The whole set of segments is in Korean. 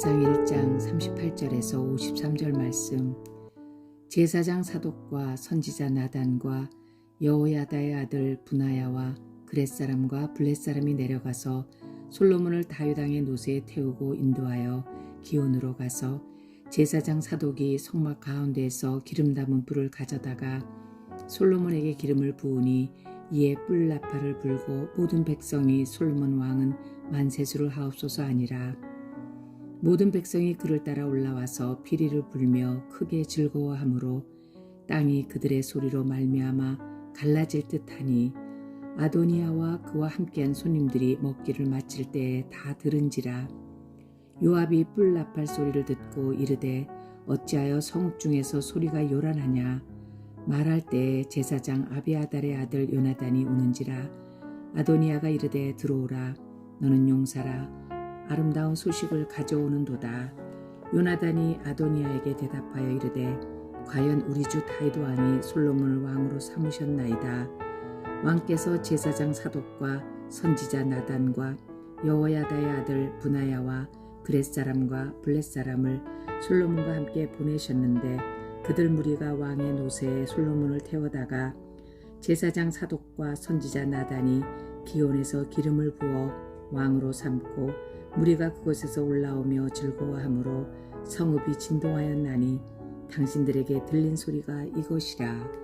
사무엘상 1장 38절에서 53절 말씀. 제사장 사독과 선지자 나단과 여호야다의 아들 분하야와 그렛 사람과 블렛 사람이 내려가서 솔로몬을 다윗왕의 노새에 태우고 인도하여 기온으로 가서 제사장 사독이 성막 가운데에서 기름 담은 뿔을 가져다가 솔로몬에게 기름을 부으니 이에 뿔 나팔을 불고 모든 백성이 솔로몬 왕은 만세수를 하옵소서 아니라 모든 백성이 그를 따라 올라와서 피리를 불며 크게 즐거워하므로 땅이 그들의 소리로 말미암아 갈라질 듯하니 아도니아와 그와 함께한 손님들이 먹기를 마칠 때에 다 들은지라. 요압이 뿔 나팔 소리를 듣고 이르되 어찌하여 성읍 중에서 소리가 요란하냐? 말할 때 제사장 아비아달의 아들 요나단이 오는지라. 아도니아가 이르되 들어오라. 너는 용사라 아름다운 소식을 가져오는도다. 요나단이 아도니아에게 대답하여 이르되 과연 우리 주 다윗 왕이 솔로몬을 왕으로 삼으셨나이다. 왕께서 제사장 사독과 선지자 나단과 여호야다의 아들 분하야와 그렛 사람과 블렛 사람을 솔로몬과 함께 보내셨는데 그들 무리가 왕의 노새에 솔로몬을 태워다가 제사장 사독과 선지자 나단이 기온에서 기름을 부어 왕으로 삼고 무리가 그곳에서 올라오며 즐거워하므로 성읍이 진동하였나니 당신들에게 들린 소리가 이것이라.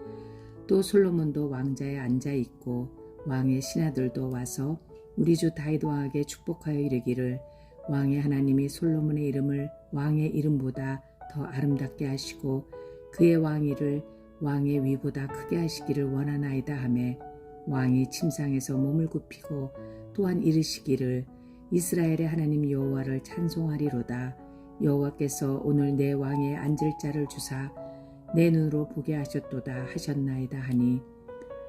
또 솔로몬도 왕자에 앉아 있고 왕의 신하들도 와서 우리 주 다윗 왕에게 축복하여 이르기를 왕의 하나님이 솔로몬의 이름을 왕의 이름보다 더 아름답게 하시고 그의 왕위를 왕의 위보다 크게 하시기를 원하나이다 하매 왕이 침상에서 몸을 굽히고 또한 이르시기를 이스라엘의 하나님 여호와를 찬송하리로다. 여호와께서 오늘 내 왕의 앉을 자를 주사 내 눈으로 보게 하셨도다 하셨나이다 하니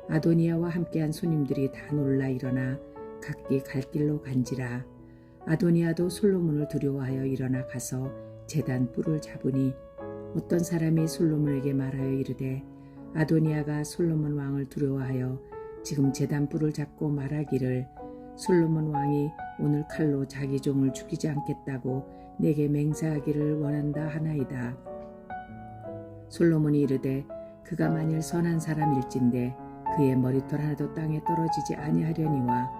아도니아와 함께한 손님들이 다 놀라 일어나 각기 갈 길로 간지라. 아도니아도 솔로몬을 두려워하여 일어나 가서 재단 뿔을 잡으니 어떤 사람이 솔로몬에게 말하여 이르되 아도니아가 솔로몬 왕을 두려워하여 지금 재단 뿔을 잡고 말하기를 솔로몬 왕이 오늘 칼로 자기 종을 죽이지 않겠다고 내게 맹세하기를 원한다 하나이다. 솔로몬이 이르되 그가 만일 선한 사람일진데 그의 머리털 하나도 땅에 떨어지지 아니하려니와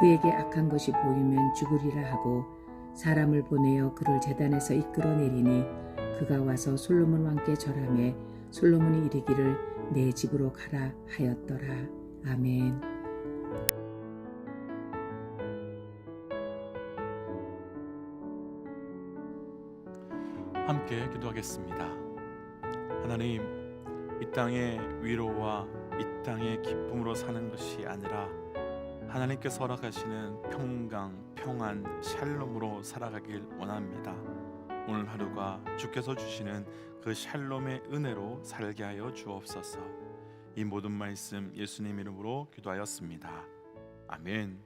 그에게 악한 것이 보이면 죽으리라 하고 사람을 보내어 그를 재단에서 이끌어내리니 그가 와서 솔로몬 왕께 절하매 솔로몬이 이르기를 내 집으로 가라 하였더라. 아멘. 함께 기도하겠습니다. 하나님, 이 땅의 위로와 이 땅의 기쁨으로 사는 것이 아니라 하나님께서 허락하시는 평강, 평안, 샬롬으로 살아가길 원합니다. 오늘 하루가 주께서 주시는 그 샬롬의 은혜로 살게 하여 주옵소서. 이 모든 말씀 예수님 이름으로 기도하였습니다. 아멘.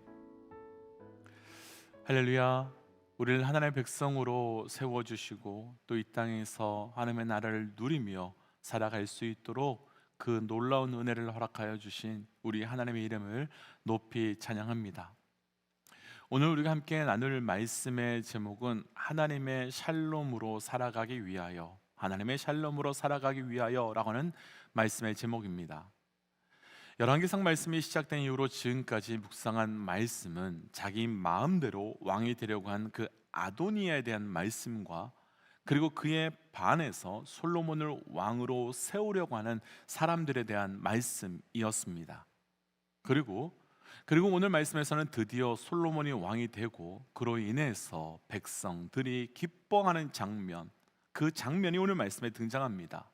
할렐루야. 우리를 하나님의 백성으로 세워 주시고 또 이 땅에서 하나님의 나라를 누리며 살아갈 수 있도록 그 놀라운 은혜를 허락하여 주신 우리 하나님의 이름을 높이 찬양합니다. 오늘 우리가 함께 나눌 말씀의 제목은 하나님의 샬롬으로 살아가기 위하여 하나님의 샬롬으로 살아가기 위하여라고 하는 말씀의 제목입니다. 열왕기상 말씀이 시작된 이후로 지금까지 묵상한 말씀은 자기 마음대로 왕이 되려고 한 그 아도니아에 대한 말씀과 그리고 그에 반해서 솔로몬을 왕으로 세우려고 하는 사람들에 대한 말씀이었습니다. 그리고 그리고 오늘 말씀에서는 드디어 솔로몬이 왕이 되고 그로 인해서 백성들이 기뻐하는 장면 그 장면이 오늘 말씀에 등장합니다.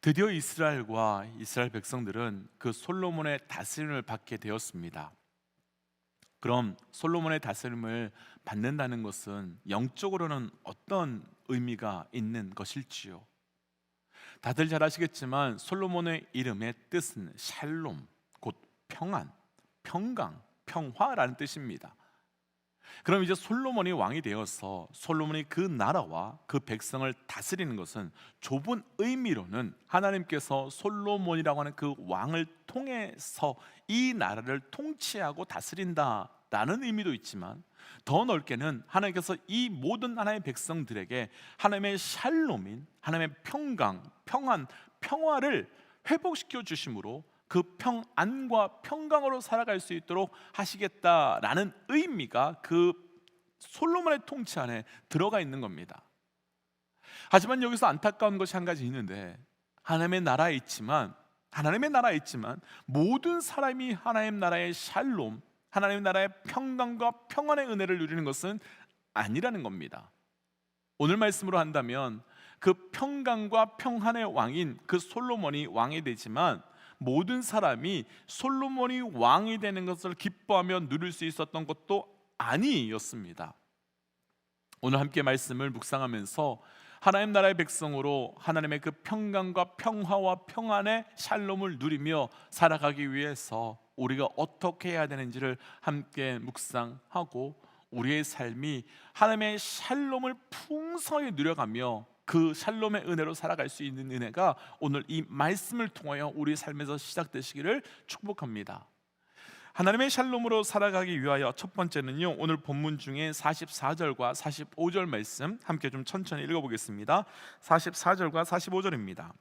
드디어 이스라엘과 이스라엘 백성들은 그 솔로몬의 다스림을 받게 되었습니다. 그럼 솔로몬의 다스림을 받는다는 것은 영적으로는 어떤 의미가 있는 것일지요? 다들 잘 아시겠지만 솔로몬의 이름의 뜻은 샬롬, 곧 평안, 평강, 평화라는 뜻입니다. 그럼 이제 솔로몬이 왕이 되어서 솔로몬이 그 나라와 그 백성을 다스리는 것은 좁은 의미로는 하나님께서 솔로몬이라고 하는 그 왕을 통해서 이 나라를 통치하고 다스린다 라는 의미도 있지만 더 넓게는 하나님께서 이 모든 하나님의 백성들에게 하나님의 샬롬인 하나님의 평강, 평안, 평화를 회복시켜 주심으로 그 평안과 평강으로 살아갈 수 있도록 하시겠다라는 의미가 그 솔로몬의 통치 안에 들어가 있는 겁니다. 하지만 여기서 안타까운 것이 한 가지 있는데 하나님의 나라에 있지만 하나님의 나라에 있지만 모든 사람이 하나님 나라의 샬롬, 하나님 나라의 평강과 평안의 은혜를 누리는 것은 아니라는 겁니다. 오늘 말씀으로 한다면 그 평강과 평안의 왕인 그 솔로몬이 왕이 되지만 모든 사람이 솔로몬이 왕이 되는 것을 기뻐하며 누릴 수 있었던 것도 아니었습니다. 오늘 함께 말씀을 묵상하면서 하나님 나라의 백성으로 하나님의 그 평강과 평화와 평안의 샬롬을 누리며 살아가기 위해서 우리가 어떻게 해야 되는지를 함께 묵상하고 우리의 삶이 하나님의 샬롬을 풍성하게 누려가며 그 샬롬의 은혜로 살아갈 수 있는 은혜가 오늘 이 말씀을 통하여 우리 삶에서 시작되시기를 축복합니다. 하나님의 샬롬으로 살아가기 위하여 첫 번째는요. 오늘 본문 중에 44절과 45절 말씀 함께 좀 천천히 읽어 보겠습니다. 44절과 45절입니다.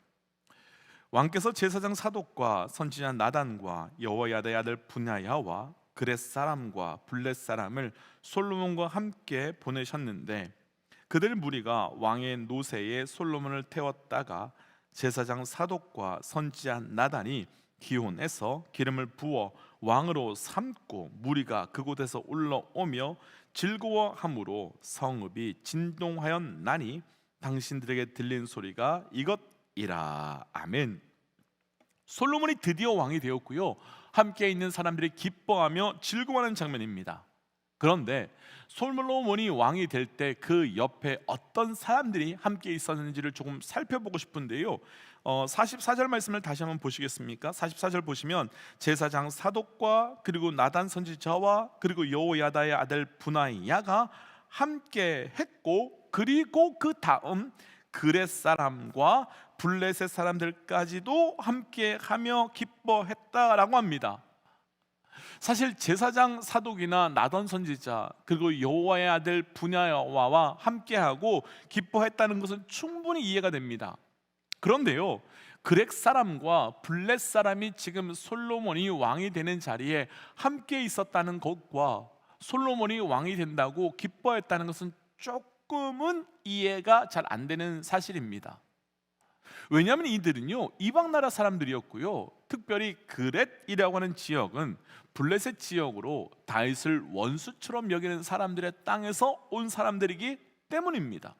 왕께서 제사장 사독과 선지자 나단과 여호야다의 아들 분야야와 그렛 사람과 블렛 사람을 솔로몬과 함께 보내셨는데 그들 무리가 왕의 노새에 솔로몬을 태웠다가 제사장 사독과 선지자 나단이 기혼해서 기름을 부어 왕으로 삼고 무리가 그곳에서 올라오며 즐거워함으로 성읍이 진동하였나니 당신들에게 들린 소리가 이것이라 아멘. 솔로몬이 드디어 왕이 되었고요. 함께 있는 사람들이 기뻐하며 즐거워하는 장면입니다. 그런데 솔로몬이 왕이 될 때 그 옆에 어떤 사람들이 함께 있었는지를 조금 살펴보고 싶은데요. 어, 44절 말씀을 다시 한번 보시겠습니까? 44절 보시면 제사장 사독과 그리고 나단 선지자와 그리고 여호야다의 아들 분하야가 함께 했고 그리고 그 다음 그렛 사람과 블레셋 사람들까지도 함께 하며 기뻐했다라고 합니다. 사실 제사장 사독이나 나던 선지자 그리고 여호와의 아들 분야와와 함께하고 기뻐했다는 것은 충분히 이해가 됩니다. 그런데요, 그렉 사람과 블렛 사람이 지금 솔로몬이 왕이 되는 자리에 함께 있었다는 것과 솔로몬이 왕이 된다고 기뻐했다는 것은 조금은 이해가 잘 안 되는 사실입니다. 왜냐하면 이들은요 이방 나라 사람들이었고요. 특별히 그렛이라고 하는 지역은 블레셋 지역으로 다윗을 원수처럼 여기는 사람들의 땅에서 온 사람들이기 때문입니다.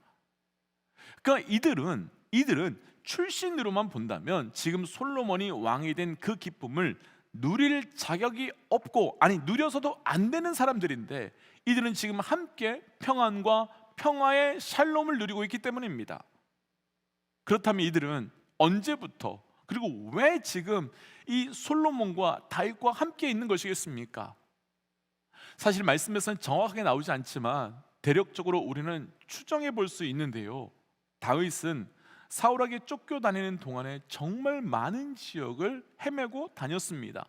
그러니까 이들은 이들은 출신으로만 본다면 지금 솔로몬이 왕이 된 그 기쁨을 누릴 자격이 없고 아니 누려서도 안 되는 사람들인데 이들은 지금 함께 평안과 평화의 샬롬을 누리고 있기 때문입니다. 그렇다면 이들은 언제부터 그리고 왜 지금 이 솔로몬과 다윗과 함께 있는 것이겠습니까? 사실 말씀에서는 정확하게 나오지 않지만 대략적으로 우리는 추정해 볼 수 있는데요. 다윗은 사울에게 쫓겨 다니는 동안에 정말 많은 지역을 헤매고 다녔습니다.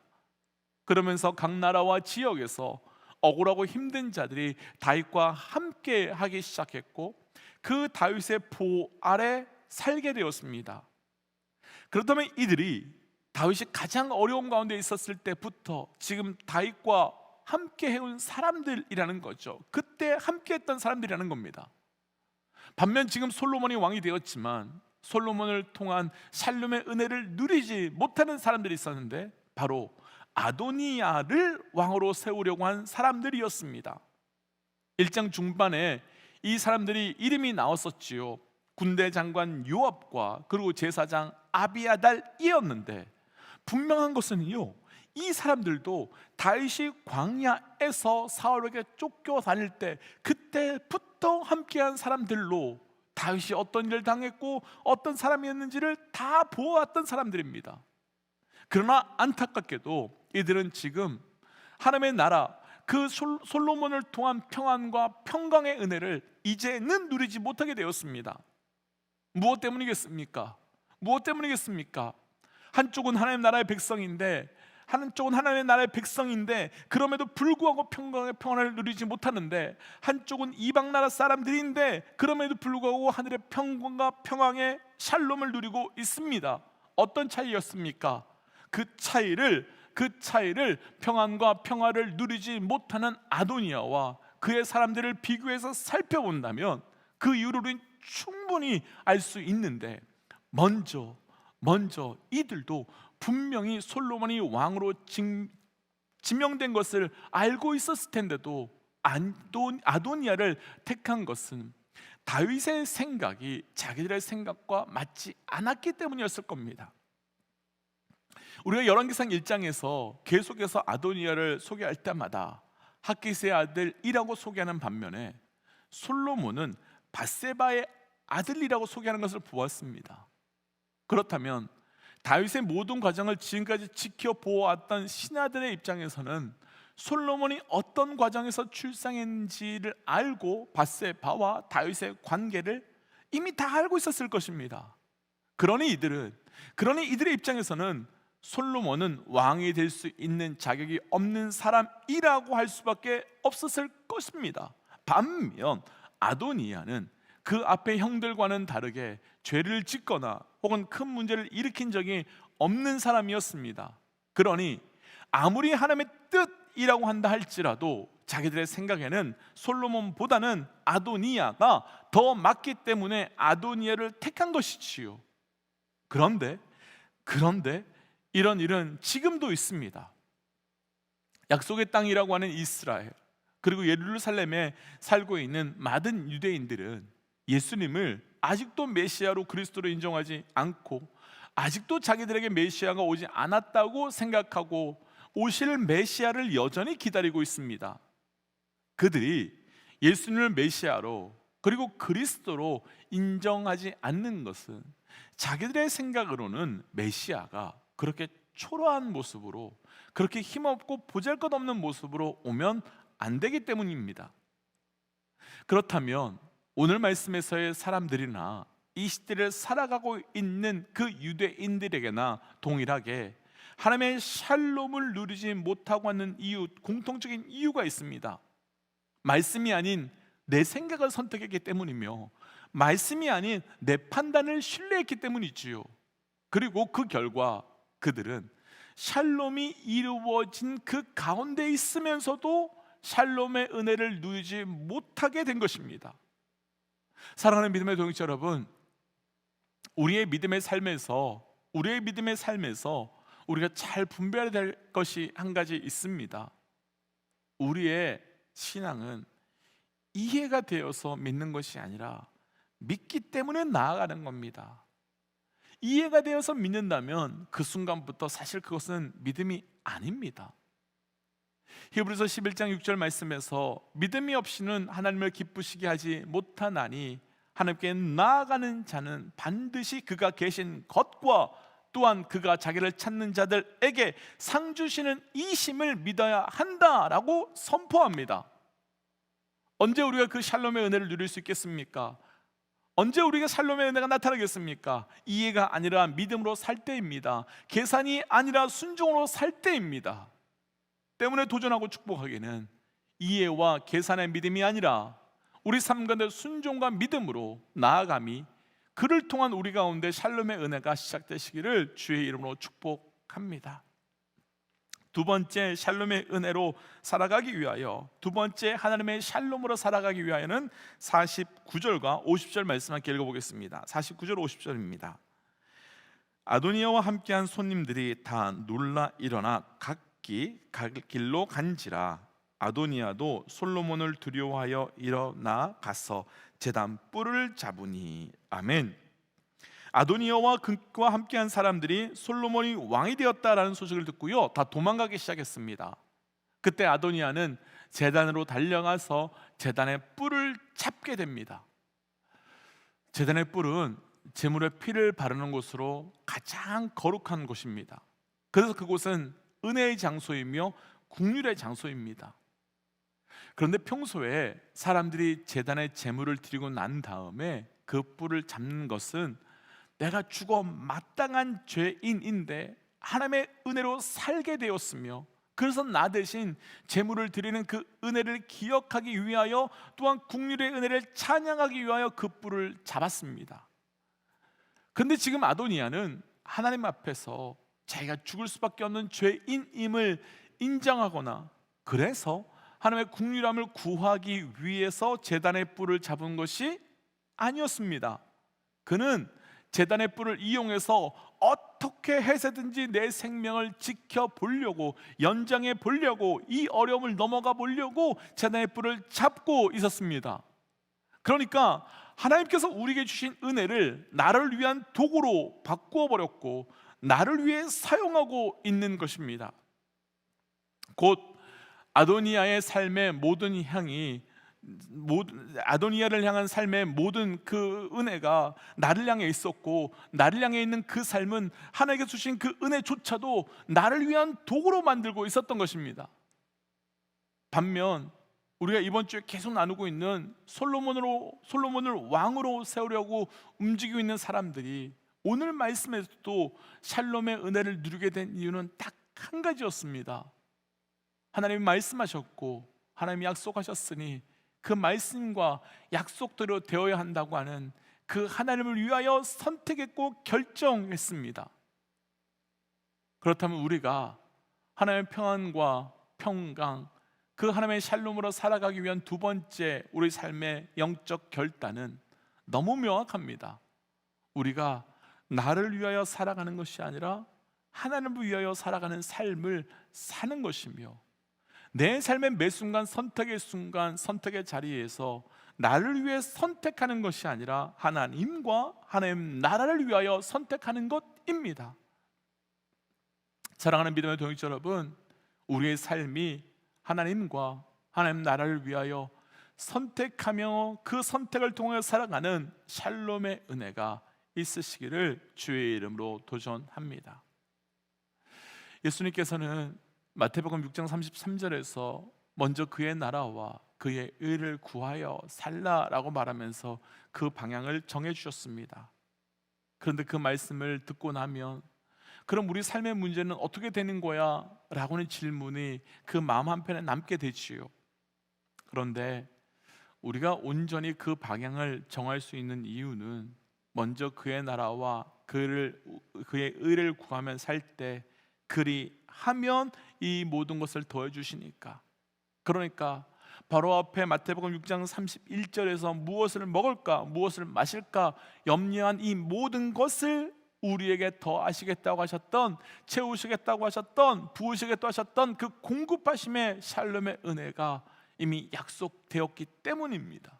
그러면서 각 나라와 지역에서 억울하고 힘든 자들이 다윗과 함께 하기 시작했고 그 다윗의 보호 아래 살게 되었습니다. 그렇다면 이들이 다윗이 가장 어려움 가운데 있었을 때부터 지금 다윗과 함께 해온 사람들이라는 거죠. 그때 함께 했던 사람들이라는 겁니다. 반면 지금 솔로몬이 왕이 되었지만 솔로몬을 통한 샬롬의 은혜를 누리지 못하는 사람들이 있었는데 바로 아도니아를 왕으로 세우려고 한 사람들이었습니다. 1장 중반에 이 사람들이 이름이 나왔었지요. 군대 장관 요압과 그리고 제사장 아비아달이었는데 분명한 것은요. 이 사람들도 다윗이 광야에서 사울에게 쫓겨 다닐 때 그때부터 함께한 사람들로 다윗이 어떤 일을 당했고 어떤 사람이었는지를 다 보아왔던 사람들입니다. 그러나 안타깝게도 이들은 지금 하나님의 나라 그 솔- 솔로몬을 통한 평안과 평강의 은혜를 이제는 누리지 못하게 되었습니다. 무엇 때문이겠습니까? 무엇 때문이겠습니까? 한쪽은 하나님 나라의 백성인데 한쪽은 하나님의 나라의 백성인데 그럼에도 불구하고 평강의 평안을 누리지 못하는데 한쪽은 이방 나라 사람들인데 그럼에도 불구하고 하늘의 평강과 평강의 샬롬을 누리고 있습니다. 어떤 차이였습니까? 그 차이를 그 차이를 평안과 평화를 누리지 못하는 아도니아와 그의 사람들을 비교해서 살펴본다면 그 이유를 우리는 충분히 알 수 있는데 먼저 먼저 이들도 분명히 솔로몬이 왕으로 징- 지명된 것을 알고 있었을 텐데도 안돈- 아도니아를 택한 것은 다윗의 생각이 자기들의 생각과 맞지 않았기 때문이었을 겁니다. 우리가 열왕기상 1장에서 계속해서 아도니아를 소개할 때마다 학기스의 아들 이라고 소개하는 반면에 솔로몬은 바세바의 아들이라고 소개하는 것을 보았습니다. 그렇다면 다윗의 모든 과정을 지금까지 지켜 보아왔던 신하들의 입장에서는 솔로몬이 어떤 과정에서 출생했는지를 알고 바세바와 다윗의 관계를 이미 다 알고 있었을 것입니다. 그러니 이들은 그러니 이들의 입장에서는 솔로몬은 왕이 될 수 있는 자격이 없는 사람이라고 할 수밖에 없었을 것입니다. 반면 아도니아는 그 앞에 형들과는 다르게 죄를 짓거나 혹은 큰 문제를 일으킨 적이 없는 사람이었습니다. 그러니 아무리 하나님의 뜻이라고 한다 할지라도 자기들의 생각에는 솔로몬보다는 아도니아가 더 맞기 때문에 아도니아를 택한 것이지요. 그런데 그런데 이런 일은 지금도 있습니다. 약속의 땅이라고 하는 이스라엘 그리고 예루살렘에 살고 있는 많은 유대인들은 예수님을 아직도 메시아로 그리스도로 인정하지 않고 아직도 자기들에게 메시아가 오지 않았다고 생각하고 오실 메시아를 여전히 기다리고 있습니다. 그들이 예수님을 메시아로 그리고 그리스도로 인정하지 않는 것은 자기들의 생각으로는 메시아가 그렇게 초라한 모습으로 그렇게 힘없고 보잘것없는 모습으로 오면 안 되기 때문입니다. 그렇다면 오늘 말씀에서의 사람들이나 이 시대를 살아가고 있는 그 유대인들에게나 동일하게 하나님의 샬롬을 누리지 못하고 하는 이유 공통적인 이유가 있습니다. 말씀이 아닌 내 생각을 선택했기 때문이며 말씀이 아닌 내 판단을 신뢰했기 때문이지요. 그리고 그 결과 그들은 샬롬이 이루어진 그 가운데 있으면서도 샬롬의 은혜를 누리지 못하게 된 것입니다. 사랑하는 믿음의 동역자 여러분, 우리의 믿음의 삶에서 우리의 믿음의 삶에서 우리가 잘 분별해야 될 것이 한 가지 있습니다. 우리의 신앙은 이해가 되어서 믿는 것이 아니라 믿기 때문에 나아가는 겁니다. 이해가 되어서 믿는다면 그 순간부터 사실 그것은 믿음이 아닙니다. 히브리서 11장 6절 말씀에서 믿음이 없이는 하나님을 기쁘시게 하지 못하나니 하나님께 나아가는 자는 반드시 그가 계신 것과 또한 그가 자기를 찾는 자들에게 상 주시는 이 심을 믿어야 한다라고 선포합니다. 언제 우리가 그 샬롬의 은혜를 누릴 수 있겠습니까? 언제 우리가 샬롬의 은혜가 나타나겠습니까? 이해가 아니라 믿음으로 살 때입니다. 계산이 아니라 순종으로 살 때입니다. 때문에 도전하고 축복하기는 이해와 계산의 믿음이 아니라 우리 삶 가운데 순종과 믿음으로 나아감이 그를 통한 우리 가운데 샬롬의 은혜가 시작되시기를 주의 이름으로 축복합니다. 두 번째 샬롬의 은혜로 살아가기 위하여 두 번째 하나님의 샬롬으로 살아가기 위하여는 49절과 50절 말씀 함께 읽어보겠습니다. 49절 50절입니다. 아도니아와 함께한 손님들이 다 놀라 일어나 각 기갈 길로 간지라 아도니아도 솔로몬을 두려워하여 일어나 가서 제단 뿔을 잡으니 아멘. 아도니아와 그와 함께한 사람들이 솔로몬이 왕이 되었다라는 소식을 듣고요 다 도망가기 시작했습니다. 그때 아도니아는 제단으로 달려가서 제단의 뿔을 잡게 됩니다. 제단의 뿔은 제물의 피를 바르는 곳으로 가장 거룩한 곳입니다. 그래서 그곳은 은혜의 장소이며 국률의 장소입니다. 그런데 평소에 사람들이 재단에 제물을 드리고 난 다음에 그 뿔을 잡는 것은 내가 죽어 마땅한 죄인인데 하나님의 은혜로 살게 되었으며 그래서 나 대신 제물을 드리는 그 은혜를 기억하기 위하여 또한 국률의 은혜를 찬양하기 위하여 그 뿔을 잡았습니다. 근데 지금 아도니아는 하나님 앞에서 자기가 죽을 수밖에 없는 죄인임을 인정하거나 그래서 하나님의 국률함을 구하기 위해서 재단의 뿔을 잡은 것이 아니었습니다. 그는 재단의 뿔을 이용해서 어떻게 해서든지 내 생명을 지켜 보려고 연장해 보려고 이 어려움을 넘어가 보려고 재단의 뿔을 잡고 있었습니다. 그러니까 하나님께서 우리에게 주신 은혜를 나를 위한 도구로 바꾸어 버렸고 나를 위해 사용하고 있는 것입니다. 곧 아도니아의 삶의 모든 향이 아도니아를 향한 삶의 모든 그 은혜가 나를 향해 있었고 나를 향해 있는 그 삶은 하나님께 주신 그 은혜조차도 나를 위한 도구로 만들고 있었던 것입니다. 반면 우리가 이번 주에 계속 나누고 있는 솔로몬으로 솔로몬을 왕으로 세우려고 움직이고 있는 사람들이 오늘 말씀에서도 샬롬의 은혜를 누리게 된 이유는 딱 한 가지였습니다. 하나님이 말씀하셨고 하나님이 약속하셨으니 그 말씀과 약속대로 되어야 한다고 하는 그 하나님을 위하여 선택했고 결정했습니다. 그렇다면 우리가 하나님의 평안과 평강 그 하나님의 샬롬으로 살아가기 위한 두 번째 우리 삶의 영적 결단은 너무 명확합니다. 우리가 나를 위하여 살아가는 것이 아니라 하나님을 위하여 살아가는 삶을 사는 것이며 내 삶의 매 순간 선택의 순간 선택의 자리에서 나를 위해 선택하는 것이 아니라 하나님과 하나님 나라를 위하여 선택하는 것입니다. 사랑하는 믿음의 동역자 여러분, 우리의 삶이 하나님과 하나님 나라를 위하여 선택하며 그 선택을 통해 살아가는 샬롬의 은혜가 있으시기를 주의 이름으로 도전합니다. 예수님께서는 마태복음 6장 33절에서 먼저 그의 나라와 그의 의를 구하여 살라라고 말하면서 그 방향을 정해 주셨습니다. 그런데 그 말씀을 듣고 나면 그럼 우리 삶의 문제는 어떻게 되는 거야? 라고는 질문이 그 마음 한편에 남게 되지요. 그런데 우리가 온전히 그 방향을 정할 수 있는 이유는 먼저 그의 나라와 그를 그의 의를 구하면 살 때 그리 하면 이 모든 것을 더해 주시니까. 그러니까 바로 앞에 마태복음 6장 31절에서 무엇을 먹을까, 무엇을 마실까 염려한 이 모든 것을 우리에게 더 하시겠다고 하셨던 채우시겠다고 하셨던 부으시겠다고 하셨던 그 공급하심의 샬롬의 은혜가 이미 약속되었기 때문입니다.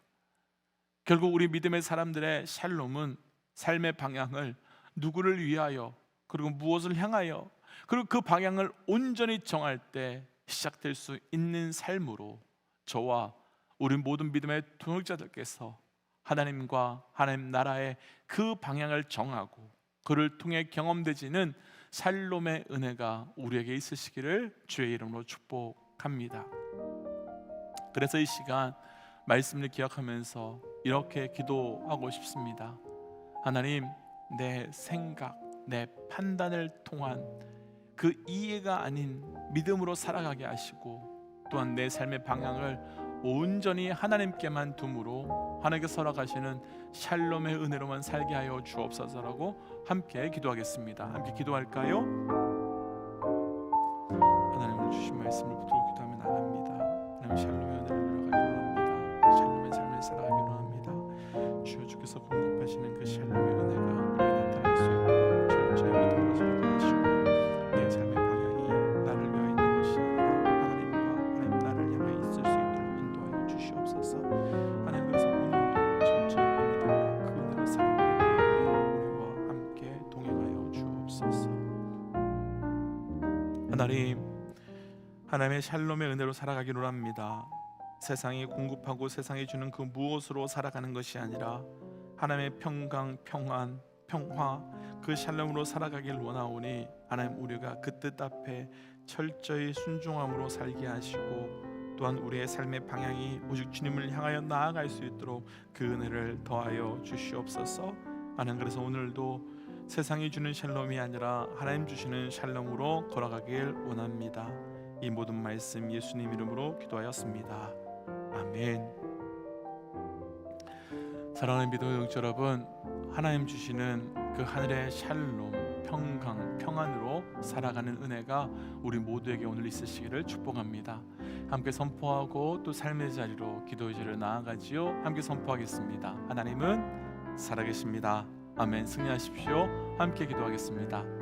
결국 우리 믿음의 사람들의 샬롬은 삶의 방향을 누구를 위하여 그리고 무엇을 향하여 그리고 그 방향을 온전히 정할 때 시작될 수 있는 삶으로 저와 우리 모든 믿음의 동역자들께서 하나님과 하나님 나라의 그 방향을 정하고 그를 통해 경험되지는 샬롬의 은혜가 우리에게 있으시기를 주의 이름으로 축복합니다. 그래서 이 시간 말씀을 기억하면서 이렇게 기도하고 싶습니다. 하나님, 내 생각, 내 판단을 통한 그 이해가 아닌 믿음으로 살아가게 하시고 또한 내 삶의 방향을 온전히 하나님께만 둠으로 하나님께 살아가시는 샬롬의 은혜로만 살게 하여 주옵소서라고 함께 기도하겠습니다. 함께 기도할까요? 하나님, 하나님의 샬롬의 은혜로 살아가기로 합니다. 세상이 공급하고 세상이 주는 그 무엇으로 살아가는 것이 아니라 하나님의 평강, 평안, 평화 그 샬롬으로 살아가길 원하오니 하나님 우리가 그 뜻 앞에 철저히 순종함으로 살게 하시고 또한 우리의 삶의 방향이 오직 주님을 향하여 나아갈 수 있도록 그 은혜를 더하여 주시옵소서. 나는 그래서 오늘도 세상이 주는 샬롬이 아니라 하나님 주시는 샬롬으로 걸어가길 원합니다. 이 모든 말씀 예수님 이름으로 기도하였습니다. 아멘. 사랑하는 믿음의 영적 여러분, 하나님 주시는 그 하늘의 샬롬, 평강, 평안으로 살아가는 은혜가 우리 모두에게 오늘 있으시기를 축복합니다. 함께 선포하고 또 삶의 자리로 기도의 자리로 나아가지요. 함께 선포하겠습니다. 하나님은 살아계십니다. 아멘. 승리하십시오. 함께 기도하겠습니다.